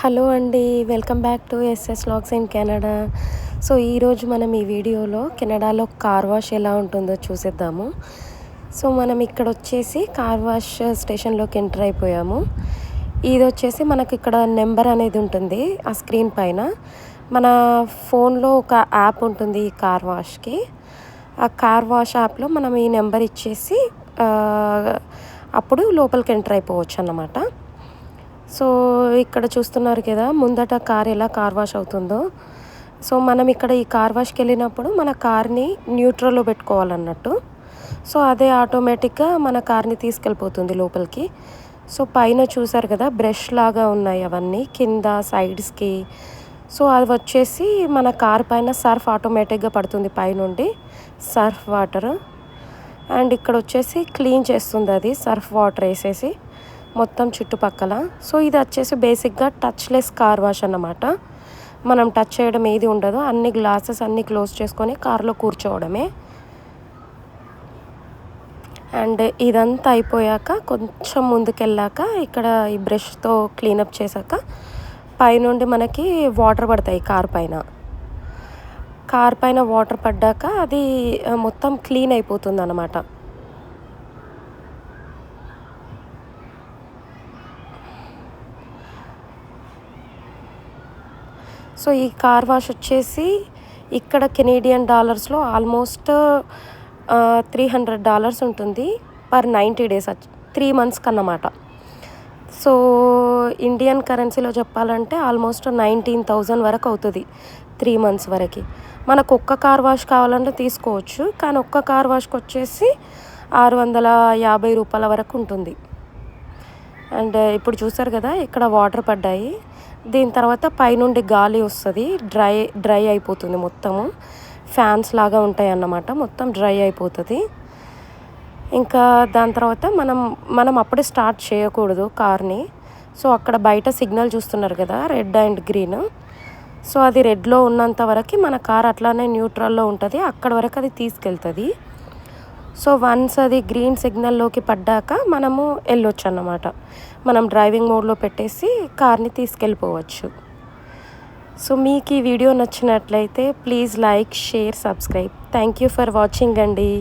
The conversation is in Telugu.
హలో అండి welcome back to SS logs in Canada so ఈరోజు మనం ఈ వీడియోలో కెనడాలో కార్ వాష్ ఎలా ఉంటుందో చూసేద్దాము. సో మనం ఇక్కడ వచ్చేసి కార్ వాష్ స్టేషన్లోకి ఎంటర్ అయిపోయాము. ఇది వచ్చేసి మనకి ఇక్కడ నెంబర్ అనేది ఉంటుంది ఆ స్క్రీన్ పైన. మన ఫోన్లో ఒక యాప్ ఉంటుంది ఈ కార్ వాష్కి. ఆ కార్ వాష్ యాప్లో మనం ఈ నెంబర్ ఇచ్చేసి అప్పుడు లోపలికి ఎంటర్ అయిపోవచ్చు అన్నమాట. సో ఇక్కడ చూస్తున్నారు కదా ముందట కార్ ఎలా కార్ వాష్ అవుతుందో. సో మనం ఇక్కడ ఈ కార్ వాష్కి వెళ్ళినప్పుడు మన కార్ని న్యూట్రల్లో పెట్టుకోవాలన్నట్టు. సో అదే ఆటోమేటిక్గా మన కార్ని తీసుకెళ్ళిపోతుంది లోపలికి. సో పైన చూసారు కదా బ్రష్ లాగా ఉన్నాయి అవన్నీ కింద సైడ్స్కి. సో అది వచ్చేసి మన కార్ పైన సర్ఫ్ ఆటోమేటిక్గా పడుతుంది పైనుండి సర్ఫ్ వాటర్. అండ్ ఇక్కడ వచ్చేసి క్లీన్ చేస్తుంది అది సర్ఫ్ వాటర్ వేసేసి. మొత్తం చుట్టుపక్కల. సో ఇది వచ్చేసి బేసిక్గా టచ్లెస్ కార్ వాష్ అన్నమాట. మనం టచ్ చేయడం ఏది ఉండదు. అన్ని గ్లాసెస్ అన్ని క్లోజ్ చేసుకొని కార్లో కూర్చోవడమే. అండ్ ఇదంతా అయిపోయాక కొంచెం ముందుకెళ్ళాక ఇక్కడ ఈ బ్రష్తో క్లీనప్ చేశాక పైనుండి మనకి వాటర్ పడతాయి కార్ పైన. కార్ పైన వాటర్ పడ్డాక అది మొత్తం క్లీన్ అయిపోతుంది అన్నమాట సో ఈ కార్ వాష్ వచ్చేసి ఇక్కడ కెనేడియన్ డాలర్స్లో ఆల్మోస్ట్ త్రీ హండ్రెడ్ డాలర్స్ ఉంటుంది పర్ నైంటీ డేస్ త్రీ మంత్స్కి అన్నమాట సో ఇండియన్ కరెన్సీలో చెప్పాలంటే ఆల్మోస్ట్ నైన్టీన్ థౌజండ్ వరకు అవుతుంది త్రీ మంత్స్ వరకు. మనకు ఒక్క కార్ వాష్ కావాలంటే తీసుకోవచ్చు కానీ ఒక్క కార్ వాష్కి వచ్చేసి ఆరు వందల యాభై రూపాయల వరకు ఉంటుంది. అండ్ ఇప్పుడు చూసారు కదా ఇక్కడ వాటర్ పడ్డాయి. దీని తర్వాత పైనుండి గాలి వస్తుంది డ్రై డ్రై అయిపోతుంది మొత్తము. ఫ్యాన్స్ లాగా ఉంటాయి అన్నమాట మొత్తం డ్రై అయిపోతుంది. ఇంకా దాని తర్వాత మనం మనం అప్పుడే స్టార్ట్ చేయకూడదు కార్ని. సో అక్కడ బయట సిగ్నల్ చూస్తున్నారు కదా రెడ్ అండ్ గ్రీన్ సో అది రెడ్లో ఉన్నంత వరకు మన కార్ అట్లానే న్యూట్రల్లో ఉంటుంది అక్కడ వరకు అది తీసుకెళ్తుంది. సో వన్స్ అది గ్రీన్ సిగ్నల్లోకి పడ్డాక మనము వెళ్ళొచ్చు అన్నమాట మనం డ్రైవింగ్ మోడ్లో పెట్టేసి కార్ని తీసుకెళ్ళిపోవచ్చు. సో మీకు ఈ వీడియో నచ్చినట్లయితే please like share subscribe. Thank you for watching అండి.